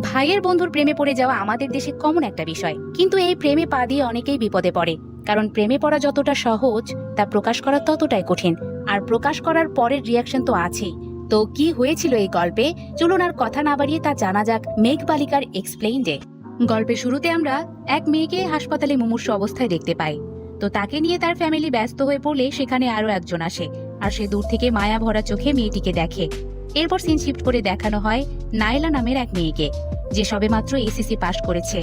ভাইয়ের বন্ধুর প্রেমে পড়ে যাওয়া আমাদের দেশে কমন একটা বিষয়। কিন্তু এই প্রেমে পা দিয়ে অনেকেই বিপদে পড়ে। কারণ প্রেমে পড়া যতটা সহজ, তা প্রকাশ করা ততটাই কঠিন। আর প্রকাশ করার পরের রিয়াকশন তো আছেই। তো কি হয়েছিল এই গল্পে? চলুন আর কথা না বাড়িয়ে তা জানা যাক মেঘ বালিকার এক্সপ্লেইনডে গল্পের শুরুতে আমরা এক মেয়েকে হাসপাতালে মুমূর্ষু অবস্থায় দেখতে পাই। তো তাকে নিয়ে তার ফ্যামিলি ব্যস্ত হয়ে পড়লে সেখানে আরও একজন আসে। আর সে দূর থেকে মায়া ভরা চোখে মেয়েটিকে দেখে। এরপর সিন শিফট করে দেখানো হয় নাইলা নামের এক মেয়েকে, যে সবেমাত্র এসিসি পাশ করেছে।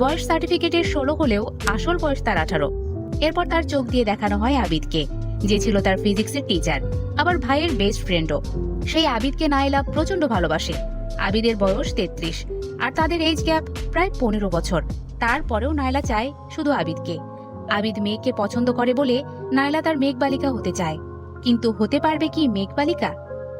বয়স সার্টিফিকেটের ষোলো হলেও আসল বয়স তার আঠারো। এরপর তার চোখ দিয়ে দেখানো হয় আবিদকে, যে ছিল তার ফিজিক্সের টিচার, আবার ভাইয়ের বেস্ট ফ্রেন্ডও। সেই আবিদকে নাইলা প্রচণ্ড ভালোবাসে। আবিদের বয়স তেত্রিশ, আর তাদের এজ গ্যাপ প্রায় পনেরো বছর। তারপরেও নাইলা চায় শুধু আবিদকে। আবিদ মেঘকে পছন্দ করে বলে নাইলা তার মেঘ বালিকা হতে চায়। কিন্তু হতে পারবে কি মেঘ বালিকা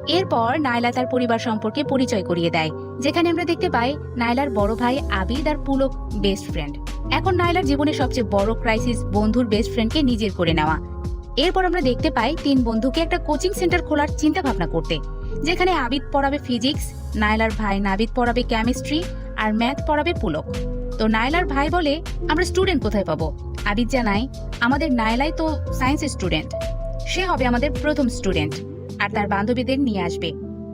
এরপর নাইলা তার পরিবার সম্পর্কে পরিচয় করিয়ে দেয়, যেখানে আমরা দেখতে পাই নাইলার বড় ভাই আবিদ আর পুলক বেস্ট ফ্রেন্ড এখন নাইলার জীবনের সবচেয়ে বড় ক্রাইসিস বন্ধুর বেস্ট ফ্রেন্ডকে নিজের করে নেওয়া। এরপর আমরা দেখতে পাই তিন বন্ধুকে একটা কোচিং সেন্টার খোলার চিন্তা ভাবনা করতে, যেখানে আবিদ পড়াবে ফিজিক্স নাইলার ভাই নাবিদ পড়াবে কেমিস্ট্রি আর ম্যাথ পড়াবে পুলক। তো নাইলার ভাই বলে, আমরা স্টুডেন্ট কোথায় পাবো? আবিদ জানাই আমাদের নাইলাই তো সায়েন্সের স্টুডেন্ট সে হবে আমাদের প্রথম স্টুডেন্ট আর তার বান্ধবীদের নিয়ে আসবে।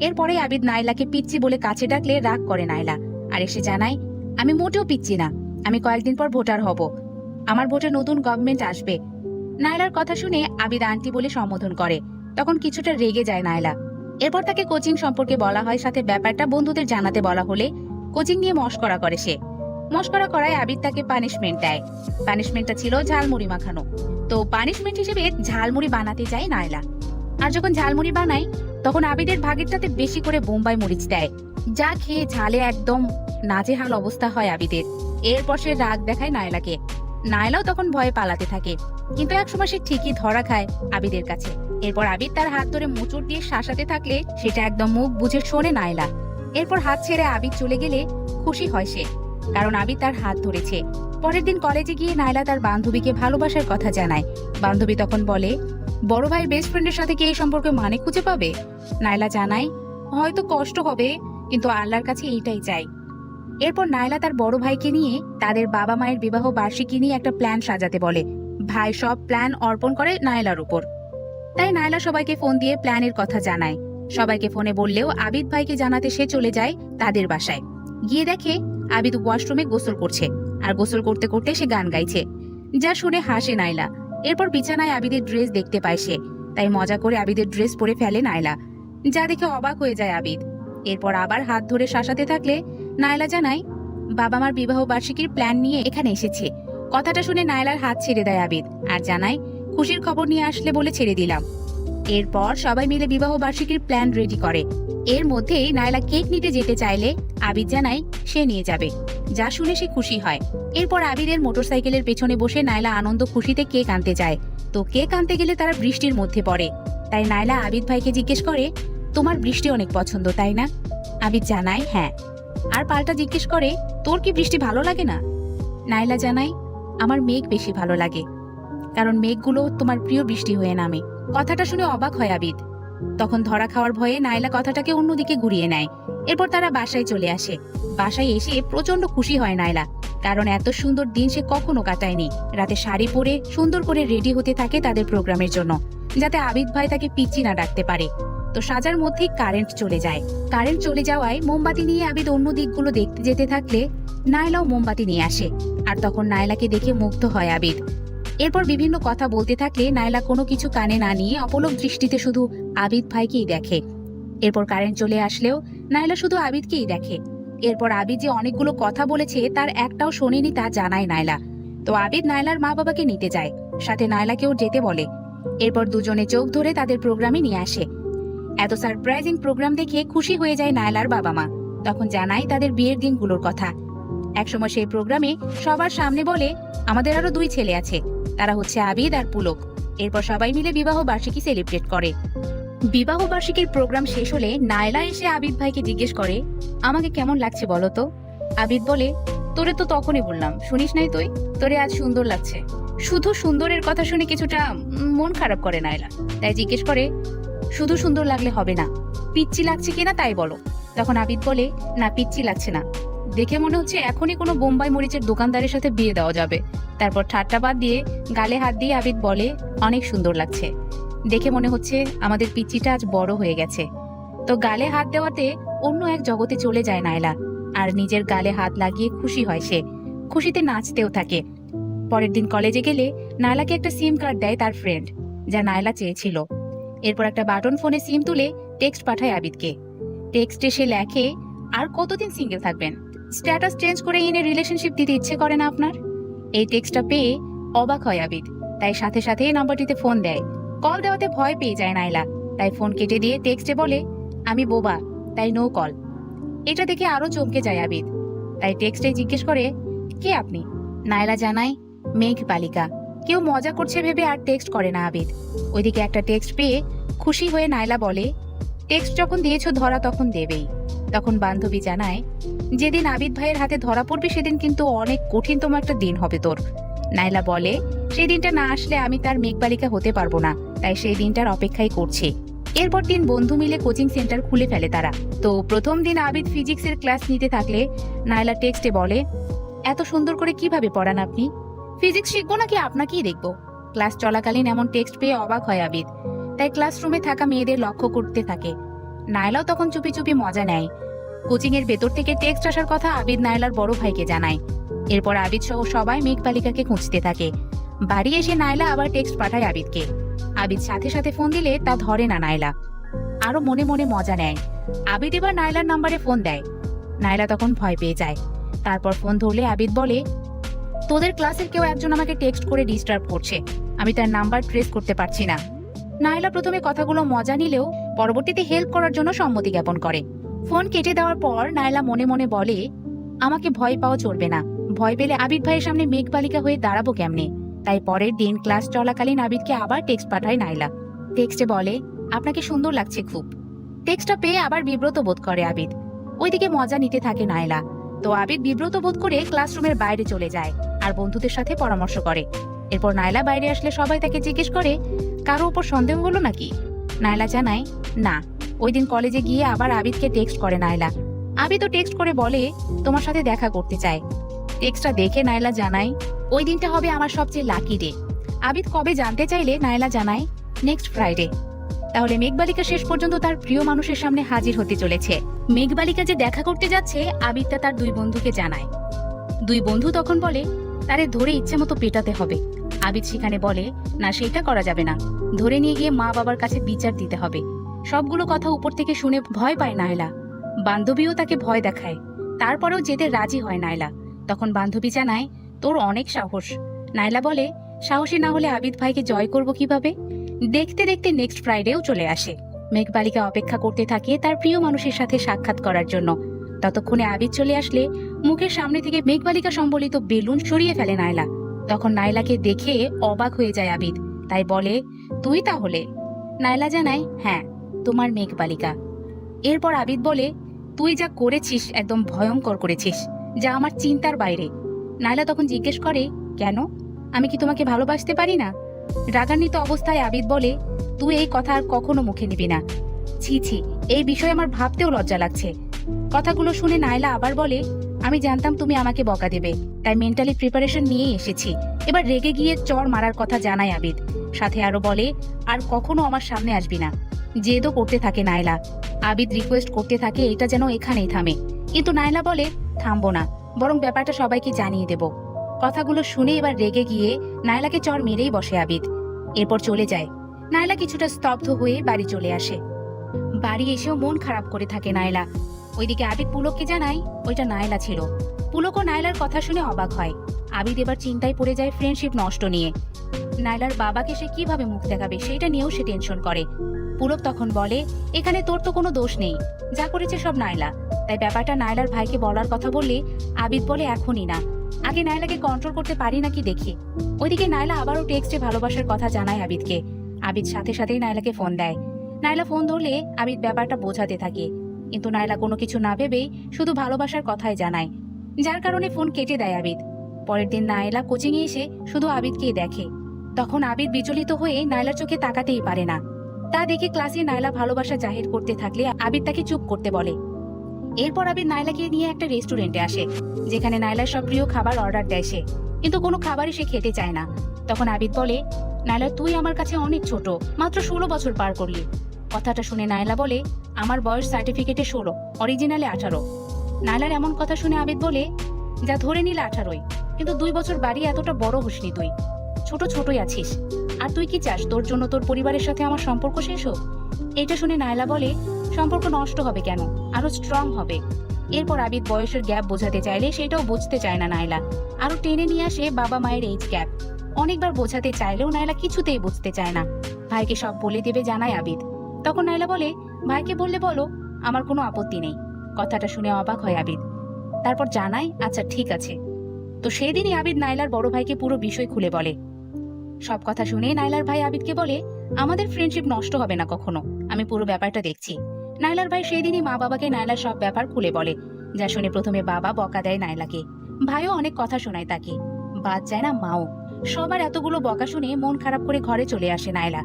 এরপরে আবিদ নাইলাকে পিচ্ছি বলে কাছে ডাকলে রাগ করে নাইলা আর এসে জানায়, আমি মোটেও পিচ্ছি না। আমি কয়েকদিন পর ভোটার হব। আমার ভোটে নতুন গভর্নমেন্ট আসবে। নাইলার কথা শুনে আবিদ আন্টি বলে সম্বোধন করে। তখন কিছুটা রেগে যায় নাইলা এরপর তাকে কোচিং সম্পর্কে বলা হয়, সাথে ব্যাপারটা বন্ধুদের জানাতে বলা হলে কোচিং নিয়ে মস্করা করে সে। মস্করা করায় আবিদ তাকে পানিশমেন্ট দেয়। পানিশমেন্টটা ছিল ঝালমুড়ি মাখানো। তো পানিশমেন্ট হিসেবে ঝালমুড়ি বানাতে চায় নাইলা আর যখন ঝালমুড়ি বানাই, তখন আবিদের ভাগেরটাতে বেশি করে বোম্বাই মরিচ দেয়। যা খেয়ে ঝালে একদম নাজেহাল অবস্থা হয় আবিদের। এরপর সে রাগ দেখায় নায়লাকে। নায়লাও তখন ভয়ে পালাতে থাকে, কিন্তু একসময় সে ঠিকই ধরা খায় আবিদের কাছে। এরপর আবিদ তার হাত ধরে মোচড় দিয়ে শাসাতে থাকলে সেটা একদম মুখ বুঝে শোনে নায়লা। এরপর হাত ছেড়ে আবিদ চলে গেলে খুশি হয় সে, কারণ আবিদ তার হাত ধরেছে। পরের দিন কলেজে গিয়ে নায়লা তার বান্ধবীকে ভালোবাসার কথা জানায়। বান্ধবী তখন বলে বড় ভাই বেস্ট ফ্রেন্ডের সাথে কি এই সম্পর্কে মানে খুঁজে পাবে? নাইলা জানায়, হয়তো কষ্ট হবে, কিন্তু আল্লাহর কাছে এইটাই চাই। এরপর নাইলা তার বড় ভাইকে নিয়ে তাদের বাবা মায়ের বিবাহ বার্ষিকী নিয়ে একটা প্ল্যান সাজাতে বলে। ভাই সব প্ল্যান অর্পণ করে নাইলার উপর। তাই নাইলা সবাইকে ফোন দিয়ে প্ল্যানের কথা জানায়। সবাইকে ফোনে বললেও আবিদ ভাইকে জানাতে সে চলে যায় তাদের বাসায়। গিয়ে দেখে আবিদ ওয়াশরুমে গোসল করছে, আর গোসল করতে করতে সে গান গাইছে। যা শুনে হাসে নাইলা এরপর বিছানায় আবিদের ড্রেস দেখতে পায় সে। তাই মজা করে আবিদের ড্রেস পরে ফেলে নায়লা। যা দেখে অবাক হয়ে যায় আবিদ। এরপর আবার হাত ধরে শাসাতে থাকলে নায়লা জানায়, বাবা মার বিবাহ বার্ষিকীর প্ল্যান নিয়ে এখানে এসেছে। কথাটা শুনে নায়লার হাত ছেড়ে দেয় আবিদ আর জানায়, খুশির খবর নিয়ে আসলে বলে ছেড়ে দিলাম। এরপর সবাই মিলে বিবাহ বার্ষিকীর প্ল্যান রেডি করে। এর মধ্যেই নাইলা কেক নিতে যেতে চাইলে আবিদ জানায় সে নিয়ে যাবে, যা শুনে সে খুশি হয়। এরপর আবিদের মোটরসাইকেলের পেছনে বসে নাইলা আনন্দ খুশিতে কেক আনতে যায়। তো কেক আনতে গেলে তারা বৃষ্টির মধ্যে পড়ে। তাই নাইলা আবিদ ভাইকে জিজ্ঞেস করে, তোমার বৃষ্টি অনেক পছন্দ, তাই না? আবিদ জানায় হ্যাঁ। আর পাল্টা জিজ্ঞেস করে, তোর কি বৃষ্টি ভালো লাগে না? নাইলা জানায়, আমার মেঘ বেশি ভালো লাগে। কারণ মেঘগুলো তোমার প্রিয় বৃষ্টি হয়ে নামে। কথাটা শুনে অবাক হয় আবিদ। তখন ধরা খাওয়ার ভয়ে নাইলা কথাটাকে অন্যদিকে ঘুরিয়ে নেয়। এরপর তারা বাসায় চলে আসে। বাসায় এসে প্রচণ্ড খুশি হয় নাইলা, কারণ এত সুন্দর দিন সে কখনো কাটায়নি। রাতে শাড়ি পরে সুন্দর করে রেডি হতে থাকে তাদের প্রোগ্রামের জন্য, যাতে আবিদ ভাই তাকে পিচ্ছি না ডাকতে পারে। তো সাজার মধ্যেই কারেন্ট চলে যায়। কারেন্ট চলে যাওয়ায় মোমবাতি নিয়ে আবিদ অন্য দিকগুলো দেখতে যেতে থাকলে নাইলাও মোমবাতি নিয়ে আসে। আর তখন নাইলাকে দেখে মুগ্ধ হয় আবিদ। এরপর বিভিন্ন কথা বলতে থাকলে নাইলা কোনো কিছু কানে না নিয়ে অপলক দৃষ্টিতে শুধু আবিদ ভাইকেই দেখে। এরপর কারেন্ট চলে আসলেও নাইলা শুধু আবিদকেই দেখে। এরপর আবিদ যে অনেকগুলো কথা বলেছে তার একটাও শোনেনি তা জানায় নাইলা। তো আবিদ নাইলার মা বাবাকে নিতে যায়, সাথে নাইলাকেও যেতে বলে। এরপর দুজনে চোখ ধরে তাদের প্রোগ্রামে নিয়ে আসে। এত সারপ্রাইজিং প্রোগ্রাম দেখে খুশি হয়ে যায় নাইলার বাবা মা। তখন জানায় তাদের বিয়ের দিনগুলোর কথা। একসময় সেই প্রোগ্রামে সবার সামনে বলে, আমাদের আরও দুই ছেলে আছে। তারা হচ্ছে আবিদ আর পুলক। এরপর সবাই মিলে বিবাহ বার্ষিকী সেলিব্রেট করে। বিবাহ বার্ষিকীর প্রোগ্রাম শেষ হলে নায়লা এসে আবিদ ভাইকে জিজ্ঞেস করে, আমাকে কেমন লাগছে বলো তো? আবিদ বলে, তোরে তো তখনই বললাম। শুনিস নাই তুই? তোরে আজ সুন্দর লাগছে। শুধু সুন্দরের কথা শুনে কিছুটা মন খারাপ করে নায়লা। তাই জিজ্ঞেস করে, শুধু সুন্দর লাগলে হবে না? পিচ্ছি লাগছে কিনা তাই বলো? তখন আবিদ বলে, না পিচ্ছি লাগছে না। দেখে মনে হচ্ছে এখনই কোনো বোম্বাই মরিচের দোকানদারের সাথে বিয়ে দেওয়া যাবে। তারপর ঠাট্টা বাদ দিয়ে গালে হাত দিয়ে আবিদ বলে, অনেক সুন্দর লাগছে। দেখে মনে হচ্ছে আমাদের পিচ্চিটা আজ বড় হয়ে গেছে। তো গালে হাত দেওয়াতে অন্য এক জগতে চলে যায় নায়লা, আর নিজের গালে হাত লাগিয়ে খুশি হয় সে। খুশিতে নাচতেও থাকে। পরের দিন কলেজে গেলে নায়লাকে একটা সিম কার্ড দেয় তার ফ্রেন্ড, যা নায়লা চেয়েছিল। এরপর একটা বাটন ফোনে সিম তুলে টেক্সট পাঠায় আবিদকে। টেক্সটে সে লেখে, আর কতদিন সিঙ্গেল থাকবেন? স্ট্যাটাস চেঞ্জ করে এনে রিলেশনশিপ দিতে ইচ্ছে করে না আপনার? এই টেক্সটটা পেয়ে অবাক হয় আবিদ। তাই সাথে সাথে এই নাম্বারটিতে ফোন দেয়। কল দেওয়াতে ভয় পেয়ে যায় নাইলা। তাই ফোন কেটে দিয়ে টেক্সটে বলে, আমি বোবা, তাই নো কল এটা দেখে আরও চমকে যায় আবিদ। তাই টেক্সটে জিজ্ঞেস করে, কে আপনি? নাইলা জানায় মেঘ বালিকা কেউ মজা করছে ভেবে আর টেক্সট করে না আবিদ। ওইদিকে একটা টেক্সট পেয়ে খুশি হয়ে নাইলা বলে, টেক্সট যখন দিয়েছ ধরা তখন দেবেই। তখন বান্ধবী জানায়, যেদিন আবিদ ভাইয়ের হাতে ধরা পড়বে, সেদিন কিন্তু অনেক কঠিনতম একটা দিন হবে তোর। নাইলা বলে, সেই দিনটা না আসলে আমি তার মেঘবালিকা হতে পারব না, তাই সেই দিনটার অপেক্ষাই করছি। এরপর তিন বন্ধু মিলে কোচিং সেন্টার খুলে ফেলে তারা। তো প্রথম দিন আবিদ ফিজিক্সের ক্লাস নিতে থাকলে, নাইলা টেক্সটে বলে, এত সুন্দর করে কীভাবে পড়ান আপনি? ফিজিক্স শিখব নাকি আপনাকেই দেখব? ক্লাস চলাকালীন এমন টেক্সট পেয়ে অবাক হয় আবিদ। তাই ক্লাসরুমে থাকা মেয়েদের লক্ষ্য করতে থাকে। নাইলাও তখন চুপি চুপি মজা নেয়। কোচিং এর ভেতর থেকে টেক্সট আসার কথা আবিদ নাইলার বড় ভাইকে জানায়। এরপর আবিদ সহ সবাই মেঘ বালিকাকে খুঁজতে থাকে। বাড়ি এসে নাইলা আবার টেক্সট পাঠায় আবিদকে। আবিদ সাথে সাথে ফোন দিলে তা ধরে না নাইলা আরও মনে মনে মজা নেয়। আবিদ এবার নাইলার নাম্বারে ফোন দেয়। নাইলা তখন ভয় পেয়ে যায়। তারপর ফোন ধরলে আবিদ বলে, তোদের ক্লাসের কেউ একজন আমাকে টেক্সট করে ডিস্টার্ব করছে। আমি তার নাম্বার ট্রেস করতে পারছি না। নাইলা প্রথমে কথাগুলো মজা নিলেও পরবর্তীতে হেল্প করার জন্য সম্মতি জ্ঞাপন করে। ফোন কেটে দেওয়ার পর নাইলা মনে মনে বলে, আমাকে ভয় পাওয়া চলবে না। ভয় পেলে আবিদ ভাইয়ের সামনে মেঘবালিকা হয়ে দাঁড়াবো কেমনে? তাই পরের দিন ক্লাস চলাকালীন আবিদকে আবার টেক্সট পাঠায় নাইলা টেক্সটে বলে, আপনাকে সুন্দর লাগছে খুব। টেক্সটটা পেয়ে আবার বিব্রত বোধ করে আবিদ। ওইদিকে মজা নিতে থাকে নাইলা তো আবিদ বিব্রত বোধ করে ক্লাসরুমের বাইরে চলে যায় আর বন্ধুদের সাথে পরামর্শ করে। এরপর নাইলা বাইরে আসলে সবাই তাকে জিজ্ঞেস করে, কারও উপর সন্দেহ হলো নাকি? নাইলা জানায় না ওই দিন কলেজে গিয়ে আবার আবিদকে টেক্সট করে নাইলা। আবিদও টেক্সট করে বলে, তোমার সাথে দেখা করতে চায় টেক্সটটা দেখে নাইলা জানায়, ওই দিনটা হবে আমার সবচেয়ে লাকি ডে আবিদ কবে জানতে চাইলে নাইলা জানায় নেক্সট ফ্রাইডে তাহলে মেঘবালিকা শেষ পর্যন্ত তার প্রিয় মানুষের সামনে হাজির হতে চলেছে। মেঘবালিকা যে দেখা করতে যাচ্ছে, আবিদটা তার দুই বন্ধুকে জানায়। দুই বন্ধু তখন বলে, তারে ধরে ইচ্ছে মতো পেটাতে হবে। আবিদ সেখানে বলে, না, সেটা করা যাবে না। ধরে নিয়ে গিয়ে মা বাবার কাছে বিচার দিতে হবে। সবগুলো কথা উপর থেকে শুনে ভয় পায় নায়লা। বান্ধবীও তাকে ভয় দেখায়। তারপরেও যেতে রাজি হয় নাইলা তখন বান্ধবী জানায়, তোর অনেক সাহস। নাইলা বলে, সাহসী না হলে আবিদ ভাইকে জয় করব কীভাবে? দেখতে দেখতে নেক্সট ফ্রাইডেও চলে আসে। মেঘবালিকা অপেক্ষা করতে থাকে তার প্রিয় মানুষের সাথে সাক্ষাৎ করার জন্য। ততক্ষণে আবিদ চলে আসলে মুখের সামনে থেকে মেঘবালিকা সম্বলিত বেলুন সরিয়ে ফেলে নাইলা তখন নাইলাকে দেখে অবাক হয়ে যায় আবিদ। তাই বলে, তুই তাহলে? নাইলা জানায় হ্যাঁ। তোমার মেঘবালিকা। এরপর আবিদ বলে, তুই যা করেছিস একদম ভয়ঙ্কর করেছিস, যা আমার চিন্তার বাইরে। নাইলা তখন জিজ্ঞেস করে, কেন? আমি কি তোমাকে ভালোবাসতে পারি না? রাগান্বিত অবস্থায় আবিদ বলে, তুই এই কথা আর কখনো মুখে নিবি না। ছি ছি, এই বিষয়ে আমার ভাবতেও লজ্জা লাগছে। কথাগুলো শুনে নাইলা আবার বলে, আমি জানতাম তুমি আমাকে বকা দেবে, তাই মেন্টালি প্রিপারেশন নিয়ে এসেছি। এবার রেগে গিয়ে চর মারার কথা জানায় আবিদ। সাথে আরও বলে, আর কখনো আমার সামনে আসবি না। জেদও করতে থাকে নাইলা আবিদ রিকোয়েস্ট করতে থাকে, এটা যেন এখানেই থামে। কিন্তু নাইলা বলে, থামবো না। বরং ব্যাপারটা সবাইকে জানিয়ে দেব। কথাগুলো শুনে এবার রেগে গিয়ে নাইলাকে চর মেরেই বসে আবিদ। এরপর চলে যায়। নাইলা কিছুটা স্তব্ধ হয়ে বাড়ি চলে আসে। বাড়ি এসেও মন খারাপ করে থাকে নাইলা ওইদিকে আবিদ পুলককে জানায়, ওইটা নাইলা ছিল। পুলক ও নাইলার কথা শুনে অবাক হয়। আবিদ এবার চিন্তায় পড়ে যায় ফ্রেন্ডশিপ নষ্ট নিয়ে। নাইলার বাবাকে সে কীভাবে মুখ দেখাবে সেটা নিয়েও সে টেনশন করে। পুলক তখন বলে, এখানে তোর তো কোনো দোষ নেই। যা করেছে সব নাইলা তাই ব্যাপারটা নাইলার ভাইকে বলার কথা বললে আবিদ বলে, এখনই না। আগে নাইলাকে কন্ট্রোল করতে পারি নাকি দেখি। ওইদিকে নাইলা আবারও টেক্সটে ভালোবাসার কথা জানায় আবিদকে। আবিদ সাথে সাথেই নাইলাকে ফোন দেয়। নাইলা ফোন ধরলে আবিদ ব্যাপারটা বোঝাতে থাকে। কিন্তু নাইলা কোনো কিছু না ভেবেই শুধু ভালোবাসার কথাই জানায়। যার কারণে ফোন কেটে দেয় আবিদ। পরের দিন নাইলা কোচিংয়ে এসে শুধু আবিদকেই দেখে। তখন আবিদ বিচলিত হয়ে নাইলার চোখে তাকাতেই পারে না। তা দেখে ক্লাসে নাইলা ভালোবাসা জাহির করতে থাকলে আবিদ তাকে চুপ করতে বলে। এরপর আবির নাইলাকে নিয়ে একটা রেস্টুরেন্টে আসে, যেখানে নাইলার সব প্রিয় খাবার অর্ডার দেয় সে, কিন্তু কোনো খাবারই সে খেতে চায় না। তখন আবিদ বলে নাইলা তুই আমার কাছে অনেক ছোট, মাত্র ষোলো বছর পার করলি। কথাটা শুনে নাইলা বলে, আমার বয়স সার্টিফিকেটে ষোলো, অরিজিনালে আঠারো। নাইলার এমন কথা শুনে আবিদ বলে, যা ধরে নিলে আঠারোই, কিন্তু দুই বছর বাড়ি এতটা বড় হসনি তুই। ছোট ছোটই আছিস। আর তুই কি চাস তোর জন্য তোর পরিবারের সাথে আমার সম্পর্ক শেষ হোক? এটা শুনে নাইলা বলে, সম্পর্ক নষ্ট হবে কেন? আরও স্ট্রং হবে। এরপর আবিদ বয়সের গ্যাপ বোঝাতে চাইলে সেটাও বুঝতে চায় না নাইলা আরও টেনে নিয়ে আসে বাবা মায়ের এইজ গ্যাপ অনেকবার বোঝাতে চাইলেও নাইলা কিছুতেই বুঝতে চায় না। ভাইকে সব বলে দেবে জানায় আবিদ। তখন নাইলা বলে, ভাইকে বললে বলো, আমার কোনো আপত্তি নেই। কথাটা শুনে অবাক হয় আবিদ। তারপর জানায় আচ্ছা ঠিক আছে। তো সেদিনই আবিদ নাইলার বড় ভাইকে পুরো বিষয় খুলে বলে। সব কথা শুনে নাইলার ভাই আবিদকে বলে, আমাদের ফ্রেন্ডশিপ নষ্ট হবে না কখনো। আমি পুরো ব্যাপারটা দেখছি। নাইলার ভাই সেদিনই মা বাবাকে নাইলার সব ব্যাপার খুলে বলে, যা শুনে প্রথমে বাবা বকা দেয় নাইলাকে। ভাইও অনেক কথা শোনায় তাকে। বাদ যায় না মাও। সবার এতগুলো বকা শুনে মন খারাপ করে ঘরে চলে আসে নাইলা।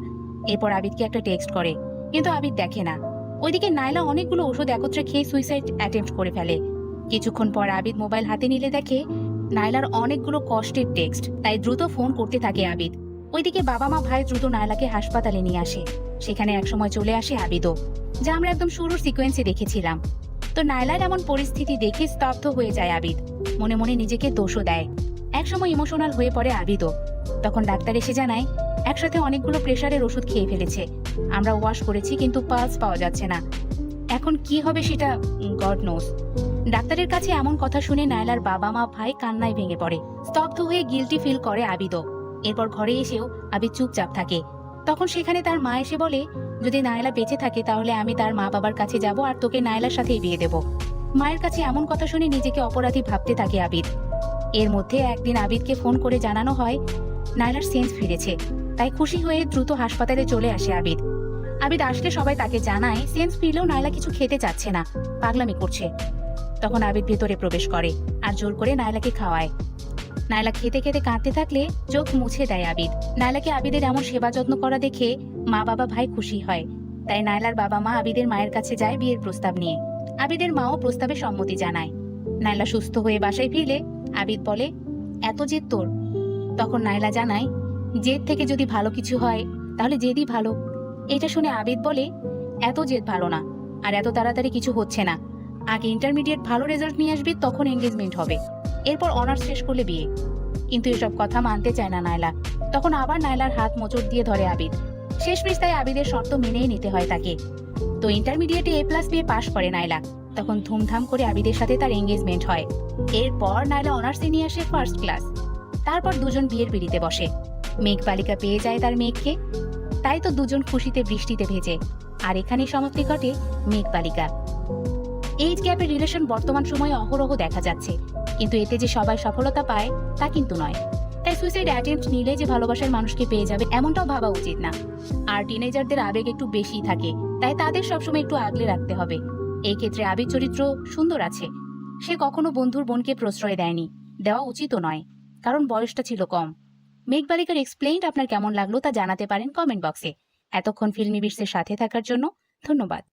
এরপর আবিদকে একটা টেক্সট করে, কিন্তু আবিদ দেখে না। ওইদিকে নাইলা অনেকগুলো ওষুধ একত্রে খেয়ে সুইসাইড অ্যাটেম্প্ট করে ফেলে। কিছুক্ষণ পর আবিদ মোবাইল হাতে নিলে দেখে, নাইলার অনেকগুলো কষ্টের টেক্সট তাই দ্রুত ফোন করতে থাকে আবিদ। ওইদিকে বাবা মা ভাই দ্রুত নাইলাকে হাসপাতালে নিয়ে আসে। সেখানে একসময় চলে আসে আবিদও, যা আমরা একদম শুরুর সিকোয়েন্সে দেখেছিলাম। তো নাইলার এমন পরিস্থিতি দেখে স্তব্ধ হয়ে যায় আবিদ। মনে মনে নিজেকে দোষও দেয়। একসময় ইমোশনাল হয়ে পড়ে আবিদও। তখন ডাক্তার এসে জানায়, একসাথে অনেকগুলো প্রেশারের ওষুধ খেয়ে ফেলেছে। আমরা ওয়াশ করেছি কিন্তু পালস পাওয়া যাচ্ছে না। এখন কি হবে সেটা গড নোস ডাক্তারের কাছে এমন কথা শুনে নায়লার বাবা মা ভাই কান্নায় ভেঙে পড়ে। স্তব্ধ হয়ে গিলটি ফিল করে আবিদও। এরপর ঘরে এসেও আবিদ চুপচাপ থাকে। তখন সেখানে তার মা এসে বলে, যদি নায়লা বেঁচে থাকে তাহলে আমি তার মা বাবার কাছে যাব আর তোকে নায়লার সাথেই বিয়ে দেব। মায়ের কাছে এমন কথা শুনে নিজেকে অপরাধী ভাবতে থাকে আবিদ এর মধ্যে একদিন আবিদকে ফোন করে জানানো হয়, নায়লার সেন্স ফিরেছে। তাই খুশি হয়ে দ্রুত হাসপাতালে চলে আসে আবিদ আবিদ আসলে সবাই তাকে জানায়, সেন্স ফিরলেও নায়লা কিছু খেতে চাচ্ছে না, পাগলামি করছে। তখন আবিদ ভেতরে প্রবেশ করে আর জোর করে নায়লাকে খাওয়ায়। নায়লা খেতে খেতে কাঁদতে থাকলে চোখ মুছে দেয় আবিদ। নায়লাকে আবিদের এমন সেবা যত্ন করা দেখে মা বাবা ভাই খুশি হয়। তাই নায়লার বাবা মা আবিদের মায়ের কাছে যায় বিয়ের প্রস্তাব নিয়ে। আবিদের মাও প্রস্তাবে সম্মতি জানায়। নায়লা সুস্থ হয়ে বাসায় ফিরলে আবিদ বলে, এত জেদ তোর? তখন নায়লা জানায়, জেদ থেকে যদি ভালো কিছু হয়, তাহলে জেদই ভালো। এটা শুনে আবিদ বলে, এত জেদ ভালো না, আর এত তাড়াতাড়ি কিছু হচ্ছে না। আগে ইন্টারমিডিয়েট ভালো রেজাল্ট নিয়ে আসবি, তখন এঙ্গেজমেন্ট হবে। এরপর অনার্স শেষ করলে বিয়ে। কিন্তু এসব কথা মানতে চায় না নায়লা। তখন আবার নায়লার হাত মোচড় দিয়ে ধরে আবিদ শেষমেশ তাই আবিদের শর্ত মেনেই নিতে হয় তাকে। তো ইন্টারমিডিয়েটে এ প্লাস পেয়ে পাশ করে নায়লা। তখন ধুমধাম করে আবিদের সাথে তার এঙ্গেজমেন্ট হয়। এরপর নায়লা অনার্সে নিয়ে আসে ফার্স্ট ক্লাস তারপর দুজন বিয়ের পিড়িতে বসে। মেঘ বালিকা পেয়ে যায় তার মেঘকে। তাই তো দুজন খুশিতে বৃষ্টিতে ভেজে। আর এখানে সমাপ্তি ঘটে মেঘ বালিকা এইজ গ্যাপের রিলেশন বর্তমান সময়ে অহরহ দেখা যাচ্ছে। কিন্তু এতে যে সবাই সফলতা পায়, তা কিন্তু নয়। তাই সুইসাইড অ্যাটেম্পট নিলে যে ভালোবাসার মানুষকে পেয়ে যাবে, এমনটাও ভাবা উচিত না। আর টিনেজারদের আবেগ একটু বেশি থাকে, তাই তাদের সবসময় একটু আগলে রাখতে হবে। এই ক্ষেত্রে আবির চরিত্র সুন্দর আছে। সে কখনো বন্ধুর বোনকে প্রশ্রয় দেয়নি, দেওয়া উচিতও নয়, কারণ বয়সটা ছিল কম। মেঘবালিকার এক্সপ্লেইন আপনার কেমন লাগল তা জানাতে পারেন কমেন্ট বক্সে এতক্ষণ ফিল্মি বিশ্বের সাথে থাকার জন্য ধন্যবাদ।